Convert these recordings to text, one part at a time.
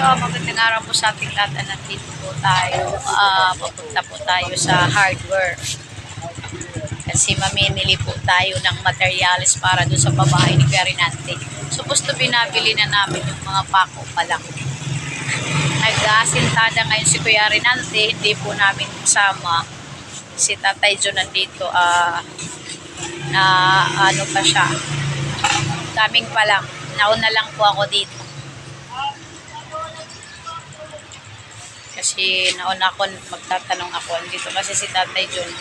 magandang araw po sa ating lahat. Ah, Nandito po tayo. Ah, papunta po tayo sa hardware. Kasi mamimili po tayo ng materials para doon sa babae ni Garinante. Supposed to be nabili na namin yung mga pako pa lang. Nag-asintada ngayon si Kuya Rinante. Hindi po namin kasama. Si Tatay Jo nandito. Ah, na ano pa siya. Daming pa lang. Nauna lang po ako dito. Kasi nauna ako, magtatanong ako. Dito kasi si Tatay John,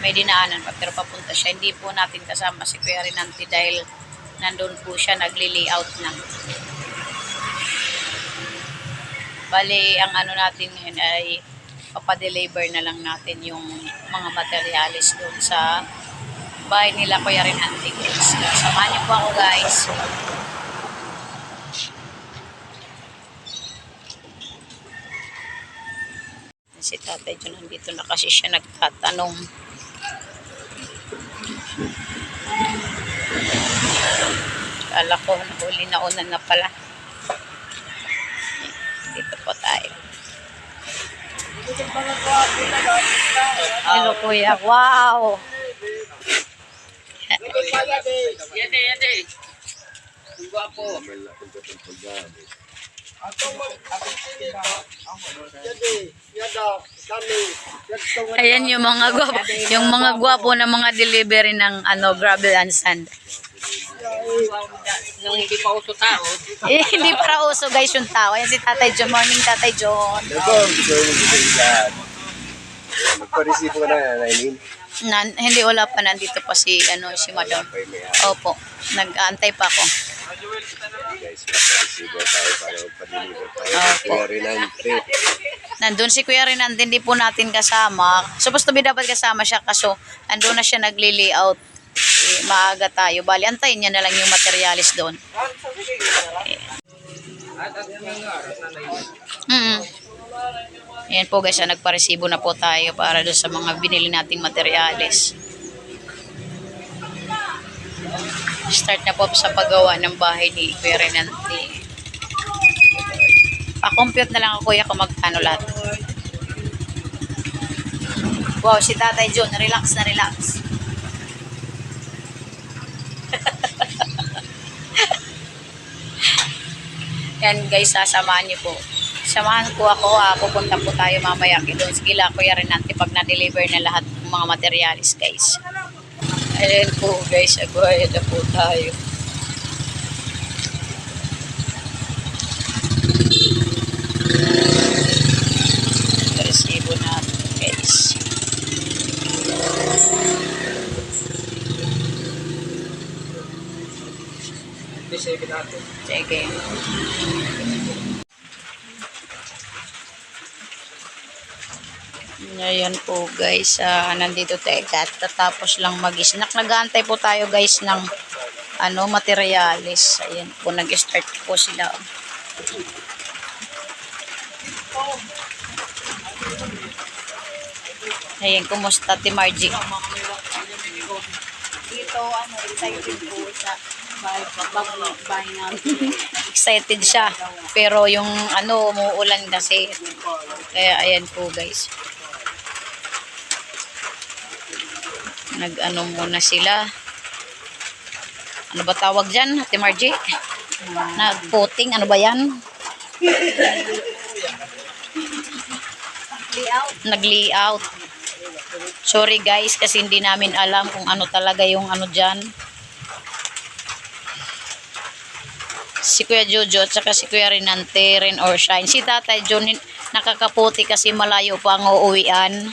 may dinaanan pa, pero papunta siya. Hindi po natin kasama si Kuya Rinanti dahil nandun po siya, nagli-layout na. Bali, ang ano natin ngayon ay papadeliver na lang natin yung mga materialis doon sa bahay nila Kuya Rinanti. guys. Samahan niyo po ako guys. Si tatay dyan nandito na kasi siya nagtatanong. Kala ko huli na una na pala. Dito po tayo. Hello kuya. Wow! Yede, yede. Ang gwapo. Ayan yung mga gwapo, yung mga gwapo na mga delivery ng ano gravel and sand. Nung hindi pa uso tao, Eh, hindi para uso guys yung tao. Ayan si Tatay John. Morning Tatay John. Rin yung lahat. Magpa-receive ko na, hindi wala pa nandito pa si ano si Madam. Opo. Nag-aantay pa ako. Guys. Magpa-receive tayo para magpa-deliver tayo. Rin ang trip. Nandun si Kuya Renan, hindi po natin kasama. Supposed to be dapat kasama siya kaso nandun na siya nagli-layout. Eh, maaga tayo. Bali, antayin niya na lang yung materialis doon. Mm Ayan po guys, ah, nagparesibo na po tayo para doon sa mga binili nating materialis. Start na po sa paggawa ng bahay ni Kuya Renante. Pa-compute na lang ako kuya kung magkano lahat. Wow, si Tatay John, relax na relax. Yan guys, sasamahan niyo po. Samahan po ako, ah, pupunta po tayo mamaya doon sa kila Kuya Renante pag na-deliver na lahat ng mga materialis guys. Ayan po guys, agwaya na po tayo. Resibo natin guys. receive natin. Sige. Ngayon po guys, ah, nandito tayo tatapos lang mag-snack. Nag-aantay po tayo guys ng ano, materialis. Ayan po, nag-start po sila. Ayan, kumusta ti Margie? Dito, ano, excited po sa bahay namin. excited siya. Pero yung ano, umuulan kasi. Kaya ayan po guys. Nag-ano muna sila. Ano ba tawag dyan, Ate Margie? Nag-puting, ano ba yan? Nag-layout. Sorry guys, kasi hindi namin alam kung ano talaga yung ano dyan. Si Kuya Jojo at si Kuya Rinante, Rin or Shine. Si Tatay John, nakakaputi kasi malayo pa ang uuwian.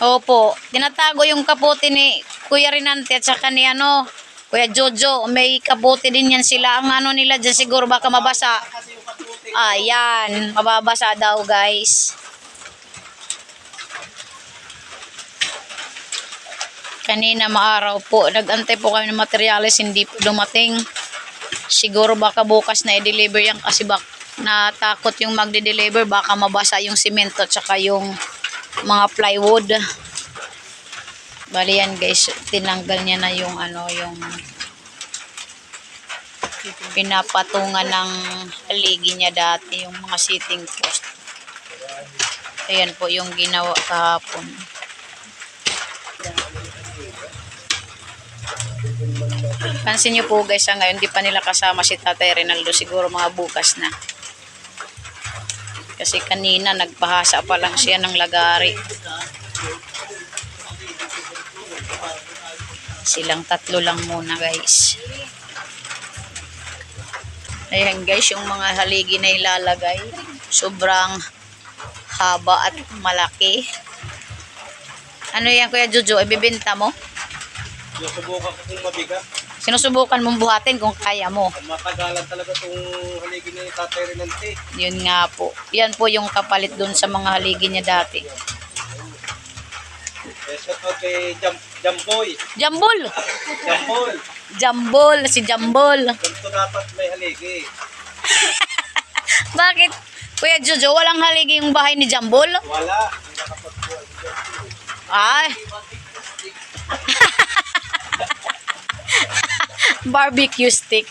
Opo, tinatago yung kaputi ni Kuya Rinante at saka ni ano, Kuya Jojo. May kaputi din yan sila. Ang ano nila dyan siguro baka mabasa. Ayan, mababasa daw guys. Kanina maaraw po, nagantay po kami ng materialis, hindi po dumating. Siguro baka bukas na i-deliver yan kasi bak natakot yung magde-deliver, baka mabasa yung simento at saka yung mga plywood. Bali yan guys, tinanggal niya na yung ano, yung pinapatungan ng haligi niya dati, yung mga sitting post. Ayan po yung ginawa kahapon. Pansin niyo po guys, sa ngayon, di pa nila kasama si Tatay Rinaldo. Siguro mga bukas na. Kasi kanina, nagpahasa pa lang siya ng lagari. Silang tatlo lang muna guys. Ayan guys, yung mga haligi na ilalagay. Sobrang haba at malaki. Ano yan Kuya Jojo? Ibibenta mo? Susubukan ko kung mabigat. Sinusubukan mong buhatin kung kaya mo. Matagalan talaga itong haligi ni Tatay Renante. Yun nga po. Yan po yung kapalit dun sa mga haligi niya dati. Eh, shout out kay Jam, Jamboy. Jambol! Jambol. Jambol! Si Jambol! Ganito dapat may haligi. Bakit? Kuya Jojo, walang haligi yung bahay ni Jambol? Wala. Ay! Barbecue stick.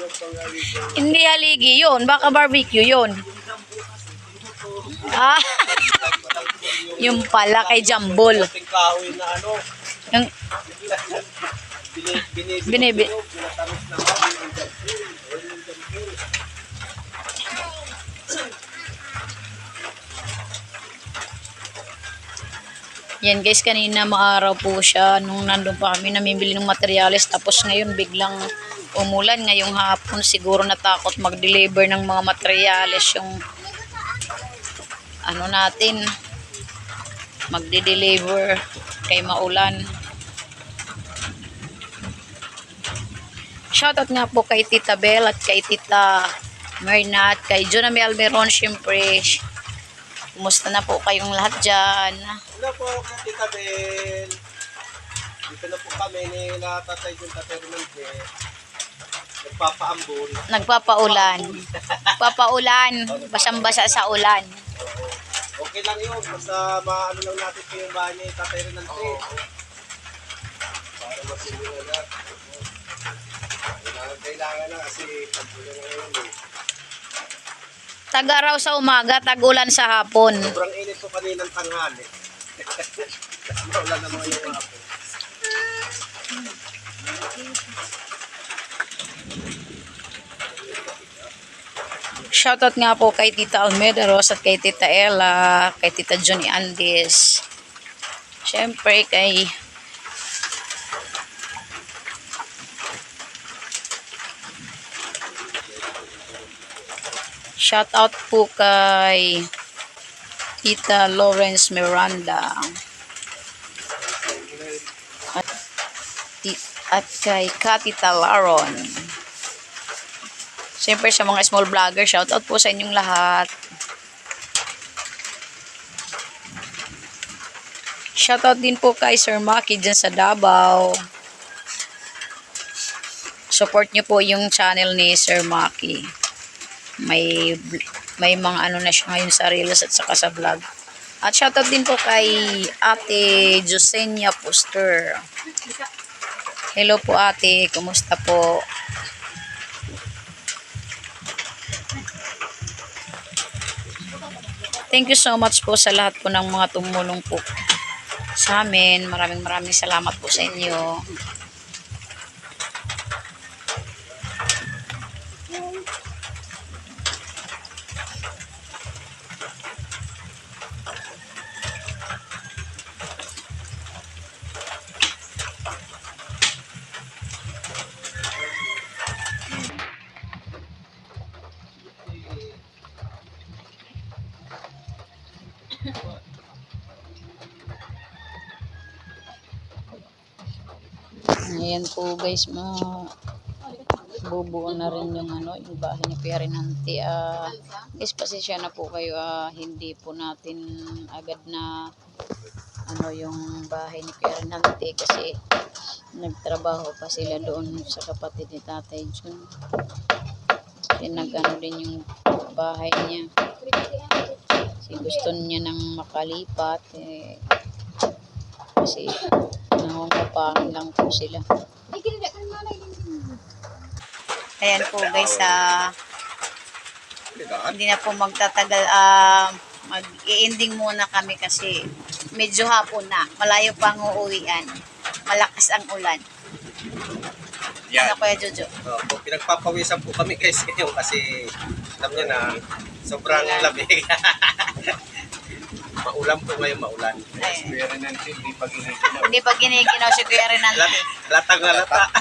Hindi haligi yun. Baka barbecue yun. Ah, yung pala kay Jambol. Ano. Yung, bini, Binibi- yan guys, kanina maaraw po siya nung nandun pa kami namimili ng materyales. Tapos ngayon biglang umulan. Ngayong hapon siguro natakot mag-deliver ng mga materyales yung ano natin magde-deliver kay maulan. Shoutout nga po kay Tita Bell at kay Tita Merna at kay Jonami Almeron syempre. Kumusta na po kayong lahat dyan? Hello po, Tita Bel. Dito na po kami ni natatay yung Tatay Renante. Nagpapaambon. Nagpapaulan. Papaulan. Basang-basa sa ulan. Okay lang yun. Basta maano lang natin po yung bahay ni Tatay Renante. Para masimula na. Kailangan, na kasi pagbulo na ngayon eh. Tagaraw sa umaga, tagulan sa hapon. Sobrang init po kaninang tanghali. Maulan na mga yung hapon. Shoutout nga po kay Tita Almeida Ros at kay Tita Ella, kay Tita Johnny Andes. Siyempre kay Shoutout po kay Tita Lawrence Miranda. At, at kay Cathy Talaron. Siyempre sa mga small vlogger, shoutout po sa inyong lahat. Shoutout din po kay Sir Maki dyan sa Davao. Support nyo po yung channel ni Sir Maki. May may mga ano na siya ngayon sa Reels at saka sa vlog. At shoutout din po kay Ate Josenia Poster. Hello po ate, kumusta po? Thank you so much po sa lahat po ng mga tumulong po sa amin. Maraming maraming salamat po sa inyo. Ayan po guys, ma bubuo na rin yung ano, yung bahay ni Kuya Renante. Ah, guys, na po kayo. Ah, hindi po natin agad na ano yung bahay ni Kuya Renante kasi nagtrabaho pa sila doon sa kapatid ni Tatay Jun. Kasi nag-ano din yung bahay niya. Kasi gusto niya nang makalipat. Eh, kasi nangungupahan lang po sila. Ayan po guys, ah, hindi na po magtatagal, ah, mag-i-ending muna kami kasi medyo hapon na. Malayo pa ang uuwian. Malakas ang ulan. Yan. Ano Kuya Jojo? Opo, pinagpapawisan po kami guys ngayon kasi alam niyo na sobrang lamig. maulan po ngayon, maulan. Ayun. Meron ng hindi pag iniginaw. Hindi pa giniginaw si Kuya Rinaldo. Latang na lata.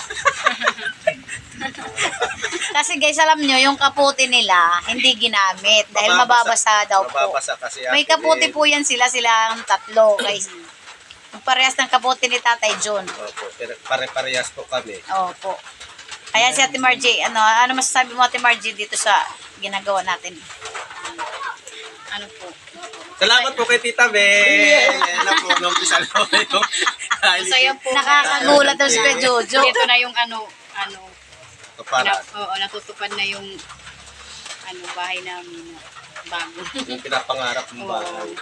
Kasi guys, alam nyo, yung kaputi nila, hindi ginamit. Dahil mababasa daw po. Mababasa kasi. May kaputi po yan sila, sila ang tatlo. Guys, yung parehas ng kaputi ni Tatay John. Opo, pare-parehas po kami. Opo. Kaya si Ate Margie, ano, ano masasabi mo Ate Margie dito sa ginagawa natin? Ano po? Salamat po kay Tita Bel. Yan na po, nung isa na po yung Masaya po. Nakakagulat daw si Kuya Jojo. Ito na yung ano, ano, na, Para oo, natutupad na yung ano, bahay namin na bago. yung pinapangarap mo ba? Oo.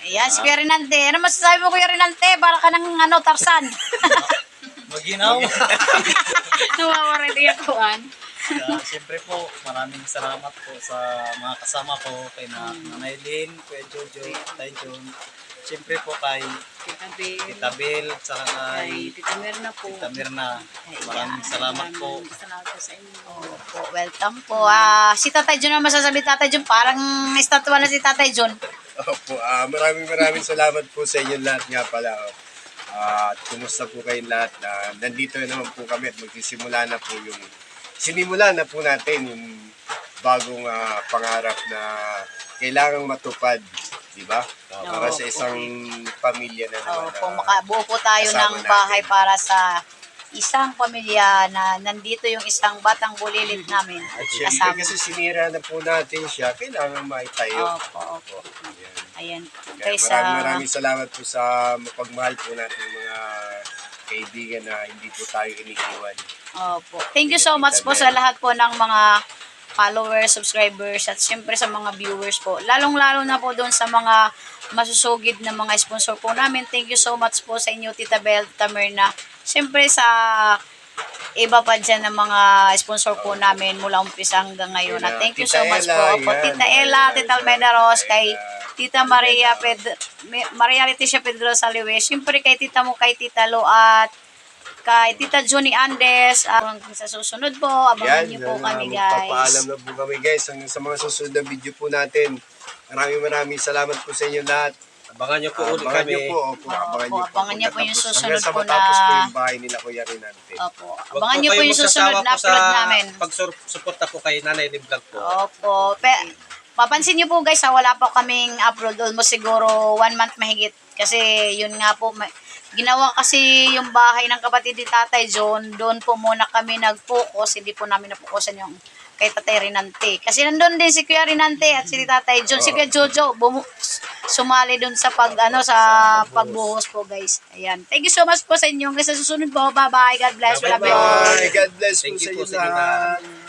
Ayan, si Kuya Rinante. Ano masasabi mo Kuya Rinante? Para ka ng ano, Tarsan. Maginaw. Nawawala din ako, an. Kaya, Siyempre po, maraming salamat po sa mga kasama ko, kay na, Nanay Lynn, Kuya Jojo, Tay John. Siyempre po kay Tita Bel. Tita Bel, saka Ay, kay Tita Mirna po. Tita Mirna. Maraming salamat po. Maraming Salamat po sa inyo. Opo, welcome po. Ah, si Tatay John ang masasabi Tatay John. Parang estatwa na si Tatay John. Opo, ah, maraming maraming salamat po sa inyo lahat nga pala. oh. At kumusta po kayong lahat? Ah, nandito na naman po kami at magsisimula na po yung sinimula na po natin yung bagong ah, pangarap na kailangang matupad, di ba? Ah, para sa isang pamilya na naman. Opo, na- makabuo po tayo ng bahay natin. para sa isang pamilya na nandito yung isang batang bulilit namin. At syempre Kasama. kasi sinira na po natin siya, kailangan maitayo. Opo, opo. Yan. Ayan. Kaya Guys, maraming maraming salamat po sa mapagmahal po natin mga kaibigan na hindi po tayo iniiwan. Opo. Thank you so much po sa lahat po ng mga followers, subscribers, at siyempre sa mga viewers po. Lalong-lalo na po doon sa mga masusugid na mga sponsor po namin. Thank you so much po sa inyo, Tita Bel, Tita Myrna. Siyempre sa iba pa dyan ng mga sponsor po namin mula umpisa hanggang ngayon. At thank you so much po. Yan. Tita Ella, Tita Almeida Ros, kay Tita Maria Pedro, Maria Leticia Pedro Saliwe. Siyempre kay Tita mo, kay Tita Lo at kay Tita Johnny Andes. Hanggang sa susunod po, abangan niyo po kami ah, Magpapaalam guys. na po kami guys hanggang sa mga susunod na video po natin. Maraming maraming salamat po sa inyo lahat. Abangan niyo po ulit Abangan kami. niyo po. Opo, abangan Opo, niyo po. abangan niyo po yung susunod hanggang sa po matapos na- po yung bahay nila Kuya Rinante. Opo. Abangan niyo po yung susunod na po sa upload namin. Pagsuporta po kay Nanay Lim Vlog po. Opo. Pe, papansin niyo po guys, ha, wala pa kaming upload almost siguro one month mahigit. Kasi yun nga po, may, ginawa kasi yung bahay ng kapatid ni Tatay John, doon po muna kami nag-focus, hindi po namin napokusan yung kay Tatay Rinante. Kasi nandun din si Kuya Rinante at si Tatay John, si Kuya Jojo, bumu- sumali doon sa pag ano sa pagbuhos po guys. Ayan. Thank you so much po sa inyo. Hanggang sa susunod po. Bye-bye. God bless. We love you all. Bye! God bless po Thank po inyo sa inyo.